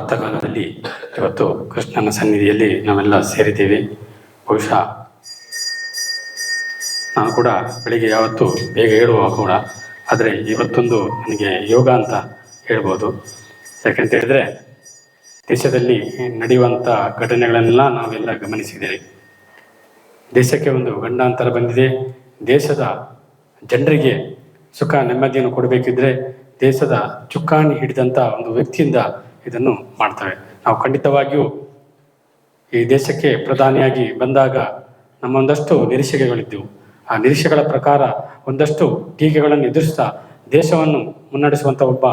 ಪ್ರಾತಃಕಾಲದಲ್ಲಿ ಇವತ್ತು ಕೃಷ್ಣನ ಸನ್ನಿಧಿಯಲ್ಲಿ ನಾವೆಲ್ಲ ಸೇರಿದ್ದೇವೆ. ಬಹುಶಃ ನಾನು ಕೂಡ ಬೆಳಿಗ್ಗೆ ಯಾವತ್ತು ಬೇಗ ಹೇಳುವ ಕೂಡ, ಆದರೆ ಇವತ್ತೊಂದು ನನಗೆ ಯೋಗ ಅಂತ ಹೇಳ್ಬೋದು. ಯಾಕಂತ ಹೇಳಿದ್ರೆ ದೇಶದಲ್ಲಿ ನಡೆಯುವಂಥ ಘಟನೆಗಳನ್ನೆಲ್ಲ ನಾವೆಲ್ಲ ಗಮನಿಸಿದ್ದೇವೆ. ದೇಶಕ್ಕೆ ಒಂದು ಗಂಡಾಂತರ ಬಂದಿದೆ. ದೇಶದ ಜನರಿಗೆ ಸುಖ ನೆಮ್ಮದಿಯನ್ನು ಕೊಡಬೇಕಿದ್ರೆ ದೇಶದ ಚುಕ್ಕಾಣಿ ಹಿಡಿದಂಥ ಒಂದು ವ್ಯಕ್ತಿಯಿಂದ ಇದನ್ನು ಮಾಡ್ತವೆ ನಾವು ಖಂಡಿತವಾಗಿಯೂ ಈ ದೇಶಕ್ಕೆ ಪ್ರಧಾನಿಯಾಗಿ ಬಂದಾಗ ನಮ್ಮ ಒಂದಷ್ಟು ನಿರೀಕ್ಷೆಗಳಿದ್ದವು. ಆ ನಿರೀಕ್ಷೆಗಳ ಪ್ರಕಾರ ಒಂದಷ್ಟು ಟೀಕೆಗಳನ್ನು ಎದುರಿಸ್ತಾ ದೇಶವನ್ನು ಮುನ್ನಡೆಸುವಂಥ ಒಬ್ಬ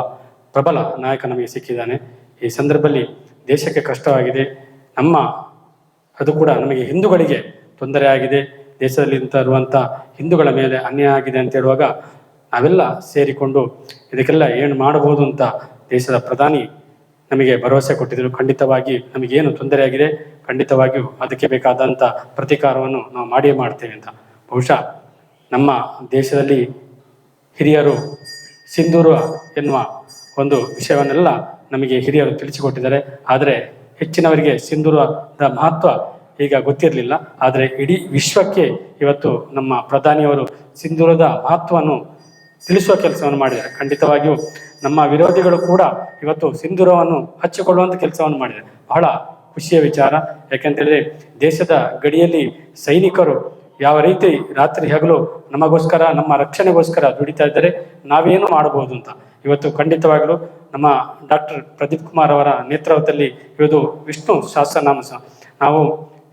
ಪ್ರಬಲ ನಾಯಕ ನಮಗೆ ಸಿಕ್ಕಿದ್ದಾನೆ. ಈ ಸಂದರ್ಭದಲ್ಲಿ ದೇಶಕ್ಕೆ ಕಷ್ಟವಾಗಿದೆ. ನಮ್ಮ, ಅದು ಕೂಡ ನಮಗೆ ಹಿಂದೂಗಳಿಗೆ ತೊಂದರೆ ಆಗಿದೆ. ದೇಶದಲ್ಲಿ ಇರುವಂಥ ಹಿಂದೂಗಳ ಮೇಲೆ ಅನ್ಯಾಯ ಆಗಿದೆ ಅಂತ ಹೇಳುವಾಗ ನಾವೆಲ್ಲ ಸೇರಿಕೊಂಡು ಇದಕ್ಕೆಲ್ಲ ಏನು ಮಾಡಬಹುದು ಅಂತ ದೇಶದ ಪ್ರಧಾನಿ ನಮಗೆ ಭರವಸೆ ಕೊಟ್ಟಿದ್ದರು. ಖಂಡಿತವಾಗಿ ನಮಗೇನು ತೊಂದರೆ ಆಗಿದೆ ಖಂಡಿತವಾಗಿಯೂ ಅದಕ್ಕೆ ಬೇಕಾದಂಥ ಪ್ರತೀಕಾರವನ್ನು ನಾವು ಮಾಡಿಯೇ ಮಾಡ್ತೇವೆ ಅಂತ. ಬಹುಶಃ ನಮ್ಮ ದೇಶದಲ್ಲಿ ಹಿರಿಯರು ಸಿಂಧೂರ ಎನ್ನುವ ಒಂದು ವಿಷಯವನ್ನೆಲ್ಲ ನಮಗೆ ಹಿರಿಯರು ತಿಳಿಸಿಕೊಟ್ಟಿದ್ದಾರೆ. ಆದರೆ ಹೆಚ್ಚಿನವರಿಗೆ ಸಿಂಧೂರದ ಮಹತ್ವ ಈಗ ಗೊತ್ತಿರಲಿಲ್ಲ. ಆದರೆ ಇಡೀ ವಿಶ್ವಕ್ಕೆ ಇವತ್ತು ನಮ್ಮ ಪ್ರಧಾನಿಯವರು ಸಿಂಧೂರದ ಮಹತ್ವವನ್ನು ತಿಳಿಸುವ ಕೆಲಸವನ್ನು ಮಾಡಿದ್ದಾರೆ. ಖಂಡಿತವಾಗಿಯೂ ನಮ್ಮ ವಿರೋಧಿಗಳು ಕೂಡ ಇವತ್ತು ಸಿಂಧೂರವನ್ನು ಹಚ್ಚಿಕೊಳ್ಳುವಂಥ ಕೆಲಸವನ್ನು ಮಾಡಿದೆ ಬಹಳ ಖುಷಿಯ ವಿಚಾರ. ಯಾಕೆಂತೇಳಿದ್ರೆ ದೇಶದ ಗಡಿಯಲ್ಲಿ ಸೈನಿಕರು ಯಾವ ರೀತಿ ರಾತ್ರಿ ಹಗಲು ನಮಗೋಸ್ಕರ, ನಮ್ಮ ರಕ್ಷಣೆಗೋಸ್ಕರ ದುಡಿತಾ ಇದ್ದಾರೆ, ನಾವೇನು ಮಾಡಬಹುದು ಅಂತ. ಇವತ್ತು ಖಂಡಿತವಾಗಲೂ ನಮ್ಮ ಡಾಕ್ಟರ್ ಪ್ರದೀಪ್ ಕುಮಾರ್ ಅವರ ನೇತೃತ್ವದಲ್ಲಿ ಇವತ್ತು ವಿಷ್ಣು ಸಹಸ್ರನಾಮ ನಾವು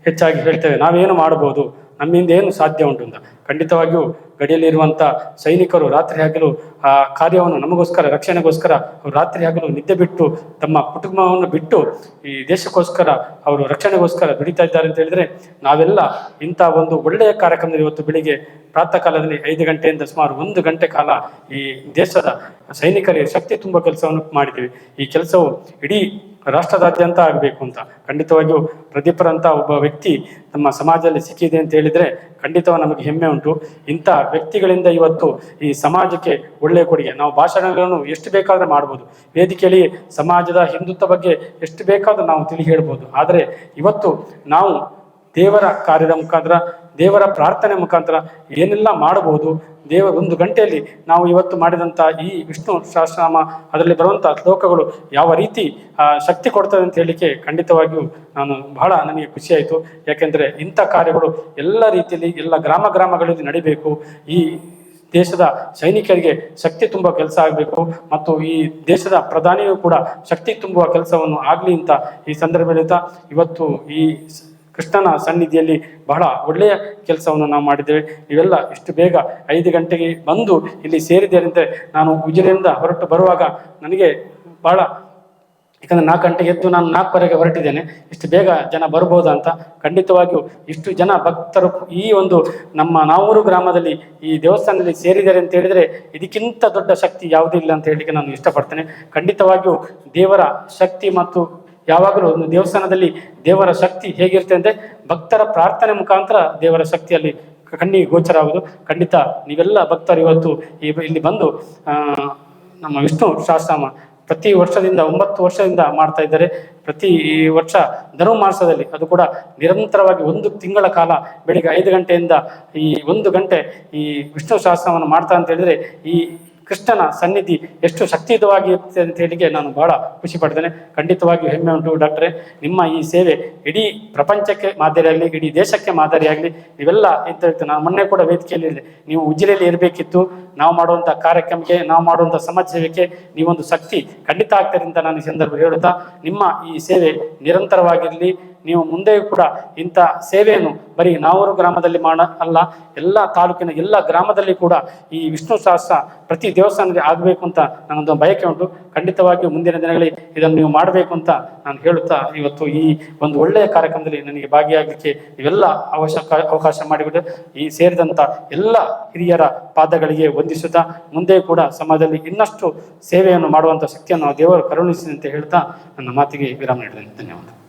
ಹೆಚ್ಚಾಗಿ ಹೇಳ್ತೇವೆ, ನಾವೇನು ಮಾಡಬಹುದು ನಮ್ಮಿಂದ ಏನು ಸಾಧ್ಯ ಉಂಟು ಅಂತ. ಖಂಡಿತವಾಗಿಯೂ ಗಡಿಯಲ್ಲಿರುವಂಥ ಸೈನಿಕರು ರಾತ್ರಿ ಹಗಲು ಆ ಕಾರ್ಯವನ್ನು ನಮಗೋಸ್ಕರ, ರಕ್ಷಣೆಗೋಸ್ಕರ ಅವರು ರಾತ್ರಿ ಹಗಲು ನಿದ್ದೆ ಬಿಟ್ಟು ತಮ್ಮ ಕುಟುಂಬವನ್ನು ಬಿಟ್ಟು ಈ ದೇಶಕ್ಕೋಸ್ಕರ ಅವರು ರಕ್ಷಣೆಗೋಸ್ಕರ ದುಡಿತಾ ಇದ್ದಾರೆ ಅಂತ ಹೇಳಿದ್ರೆ ನಾವೆಲ್ಲ ಇಂಥ ಒಂದು ಒಳ್ಳೆಯ ಕಾರ್ಯಕ್ರಮದಲ್ಲಿ ಇವತ್ತು ಬೆಳಿಗ್ಗೆ ಪ್ರಾತಃ ಕಾಲದಲ್ಲಿ ಐದು ಗಂಟೆಯಿಂದ ಸುಮಾರು ಒಂದು ಗಂಟೆ ಕಾಲ ಈ ದೇಶದ ಸೈನಿಕರಿಗೆ ಶಕ್ತಿ ತುಂಬ ಕೆಲಸವನ್ನು ಮಾಡಿದ್ದೀವಿ. ಈ ಕೆಲಸವು ಇಡೀ ರಾಷ್ಟ್ರದಾದ್ಯಂತ ಆಗಬೇಕು ಅಂತ. ಖಂಡಿತವಾಗಿಯೂ ಪ್ರದೀಪರಂತ ಒಬ್ಬ ವ್ಯಕ್ತಿ ನಮ್ಮ ಸಮಾಜದಲ್ಲಿ ಸಿಕ್ಕಿದೆ ಅಂತ ಹೇಳಿದ್ರೆ ಖಂಡಿತವಾಗಿ ನಮಗೆ ಹೆಮ್ಮೆ ಉಂಟು. ಇಂಥ ವ್ಯಕ್ತಿಗಳಿಂದ ಇವತ್ತು ಈ ಸಮಾಜಕ್ಕೆ ಒಳ್ಳೆಯ ಕೊಡುಗೆ. ನಾವು ಭಾಷಣಗಳನ್ನು ಎಷ್ಟು ಬೇಕಾದರೂ ಮಾಡ್ಬೋದು. ವೇದಿಕೆಯಲ್ಲಿ ಸಮಾಜದ ಹಿಂದುತ್ವ ಬಗ್ಗೆ ಎಷ್ಟು ಬೇಕಾದರೂ ನಾವು ತಿಳಿ ಹೇಳ್ಬೋದು. ಆದರೆ ಇವತ್ತು ನಾವು ದೇವರ ಕಾರ್ಯದ ಮುಖಾಂತರ, ದೇವರ ಪ್ರಾರ್ಥನೆ ಮುಖಾಂತರ ಏನೆಲ್ಲ ಮಾಡಬಹುದು, ದೇವ ಒಂದು ಗಂಟೆಯಲ್ಲಿ ನಾವು ಇವತ್ತು ಮಾಡಿದಂಥ ಈ ವಿಷ್ಣು ಸಹಸ್ರನಾಮ, ಅದರಲ್ಲಿ ಬರುವಂಥ ಶ್ಲೋಕಗಳು ಯಾವ ರೀತಿ ಶಕ್ತಿ ಕೊಡ್ತದೆ ಅಂತ ಹೇಳಲಿಕ್ಕೆ ಖಂಡಿತವಾಗಿಯೂ ನಾನು ಬಹಳ ನನಗೆ ಖುಷಿಯಾಯಿತು. ಯಾಕೆಂದರೆ ಇಂಥ ಕಾರ್ಯಗಳು ಎಲ್ಲ ರೀತಿಯಲ್ಲಿ, ಎಲ್ಲ ಗ್ರಾಮ ಗ್ರಾಮಗಳಲ್ಲಿ ನಡಿಬೇಕು. ಈ ದೇಶದ ಸೈನಿಕರಿಗೆ ಶಕ್ತಿ ತುಂಬುವ ಕೆಲಸ ಆಗಬೇಕು. ಮತ್ತು ಈ ದೇಶದ ಪ್ರಧಾನಿಯೂ ಕೂಡ ಶಕ್ತಿ ತುಂಬುವ ಕೆಲಸವನ್ನು ಆಗಲಿ ಅಂತ ಈ ಸಂದರ್ಭದಲ್ಲಿ ಇವತ್ತು ಈ ಕೃಷ್ಣನ ಸನ್ನಿಧಿಯಲ್ಲಿ ಬಹಳ ಒಳ್ಳೆಯ ಕೆಲಸವನ್ನು ನಾವು ಮಾಡಿದ್ದೇವೆ. ಇವೆಲ್ಲ ಇಷ್ಟು ಬೇಗ ಐದು ಗಂಟೆಗೆ ಬಂದು ಇಲ್ಲಿ ಸೇರಿದ್ದೇನೆಂದರೆ ನಾನು ಉಜಿರೆಯಿಂದ ಹೊರಟು ಬರುವಾಗ ನನಗೆ ಬಹಳ, ಯಾಕಂದರೆ ನಾಲ್ಕು ಗಂಟೆಗೆ ಎದ್ದು ನಾನು ನಾಲ್ಕುವರೆಗೆ ಹೊರಟಿದ್ದೇನೆ. ಇಷ್ಟು ಬೇಗ ಜನ ಬರ್ಬೋದಾ ಅಂತ ಖಂಡಿತವಾಗಿಯೂ ಇಷ್ಟು ಜನ ಭಕ್ತರು ಈ ಒಂದು ನಮ್ಮ ನಾವೂರು ಗ್ರಾಮದಲ್ಲಿ ಈ ದೇವಸ್ಥಾನದಲ್ಲಿ ಸೇರಿದ್ದಾರೆ ಅಂತ ಹೇಳಿದರೆ ಇದಕ್ಕಿಂತ ದೊಡ್ಡ ಶಕ್ತಿ ಯಾವುದೂ ಇಲ್ಲ ಅಂತ ಹೇಳಲಿಕ್ಕೆ ನಾನು ಇಷ್ಟಪಡ್ತೇನೆ. ಖಂಡಿತವಾಗಿಯೂ ದೇವರ ಶಕ್ತಿ ಮತ್ತು ಯಾವಾಗಲೂ ಒಂದು ದೇವಸ್ಥಾನದಲ್ಲಿ ದೇವರ ಶಕ್ತಿ ಹೇಗಿರುತ್ತೆ ಅಂದರೆ ಭಕ್ತರ ಪ್ರಾರ್ಥನೆ ಮುಖಾಂತರ ದೇವರ ಶಕ್ತಿಯಲ್ಲಿ ಕಣ್ಣಿಗೆ ಗೋಚರ ಆಗೋದು ಖಂಡಿತ ನೀವೆಲ್ಲ ಭಕ್ತರು ಇವತ್ತು ಇಲ್ಲಿ ಬಂದು ನಮ್ಮ ವಿಷ್ಣು ಶಾಸ್ತ್ರಾಮ ಪ್ರತಿ ವರ್ಷದಿಂದ ಒಂಬತ್ತು ವರ್ಷದಿಂದ ಮಾಡ್ತಾ ಇದ್ದಾರೆ. ಪ್ರತಿ ವರ್ಷ ಧನುರ್ಮಾಸದಲ್ಲಿ ಅದು ಕೂಡ ನಿರಂತರವಾಗಿ ಒಂದು ತಿಂಗಳ ಕಾಲ ಬೆಳಿಗ್ಗೆ ಐದು ಗಂಟೆಯಿಂದ ಈ ಒಂದು ಗಂಟೆ ಈ ವಿಷ್ಣು ಶಾಸ್ತ್ರವನ್ನು ಮಾಡ್ತಾ ಅಂತ ಹೇಳಿದ್ರೆ ಈ ಕೃಷ್ಣನ ಸನ್ನಿಧಿ ಎಷ್ಟು ಶಕ್ತಿಯುತವಾಗಿ ಇರುತ್ತೆ ಅಂತ ಹೇಳಿಗೆ ನಾನು ಬಹಳ ಖುಷಿ ಪಡ್ತೇನೆ. ಖಂಡಿತವಾಗಿ ಹೆಮ್ಮೆ ಉಂಟು ಡಾಕ್ಟ್ರೆ. ನಿಮ್ಮ ಈ ಸೇವೆ ಇಡೀ ಪ್ರಪಂಚಕ್ಕೆ ಮಾದರಿಯಾಗಲಿ, ಇಡೀ ದೇಶಕ್ಕೆ ಮಾದರಿಯಾಗಲಿ, ನೀವೆಲ್ಲ ಎಂತ ಹೇಳ್ತೇನೆ ನಾನು ಮೊನ್ನೆ ಕೂಡ ವೇದಿಕೆಯಲ್ಲಿ ನೀವು ಉಜಿರೆಯಲ್ಲಿ ಇರಬೇಕಿತ್ತು. ನಾವು ಮಾಡುವಂಥ ಕಾರ್ಯಕ್ರಮಕ್ಕೆ, ನಾವು ಮಾಡುವಂಥ ಸಮಾಜ ಸೇವೆಗೆ ನೀವೊಂದು ಶಕ್ತಿ ಖಂಡಿತ ಆಗ್ತಾರೆ ಅಂತ ನಾನು ಈ ಸಂದರ್ಭ ಹೇಳುತ್ತಾ, ನಿಮ್ಮ ಈ ಸೇವೆ ನಿರಂತರವಾಗಿರಲಿ, ನೀವು ಮುಂದೆಯೂ ಕೂಡ ಇಂಥ ಸೇವೆಯನ್ನು ಬರೀ ನಾವೂರು ಗ್ರಾಮದಲ್ಲಿ ಮಾಡ ಅಲ್ಲ, ಎಲ್ಲ ತಾಲೂಕಿನ ಎಲ್ಲ ಗ್ರಾಮದಲ್ಲಿ ಕೂಡ ಈ ವಿಷ್ಣು ಸಹಸ್ರ ಪ್ರತಿ ದೇವಸ್ಥಾನದಲ್ಲಿ ಆಗಬೇಕು ಅಂತ ನನ್ನೊಂದು ಬಯಕೆ ಉಂಟು. ಖಂಡಿತವಾಗಿಯೂ ಮುಂದಿನ ದಿನಗಳಲ್ಲಿ ಇದನ್ನು ನೀವು ಮಾಡಬೇಕು ಅಂತ ನಾನು ಹೇಳುತ್ತಾ, ಇವತ್ತು ಈ ಒಂದು ಒಳ್ಳೆಯ ಕಾರ್ಯಕ್ರಮದಲ್ಲಿ ನನಗೆ ಭಾಗಿಯಾಗಲಿಕ್ಕೆ ಇವೆಲ್ಲ ಅವಶ್ಯಕ ಅವಕಾಶ ಮಾಡಿಬಿಟ್ಟು ಈ ಸೇರಿದಂಥ ಎಲ್ಲ ಹಿರಿಯರ ಪಾದಗಳಿಗೆ ವಂದಿಸುತ್ತಾ ಮುಂದೆ ಕೂಡ ಸಮಾಜದಲ್ಲಿ ಇನ್ನಷ್ಟು ಸೇವೆಯನ್ನು ಮಾಡುವಂಥ ಶಕ್ತಿಯನ್ನು ದೇವರು ಕರುಣಿಸಿ ಅಂತ ಹೇಳ್ತಾ ನನ್ನ ಮಾತಿಗೆ ವಿರಾಮ ನೀಡಿದ್ದೇನೆ ಧನ್ಯವಾದ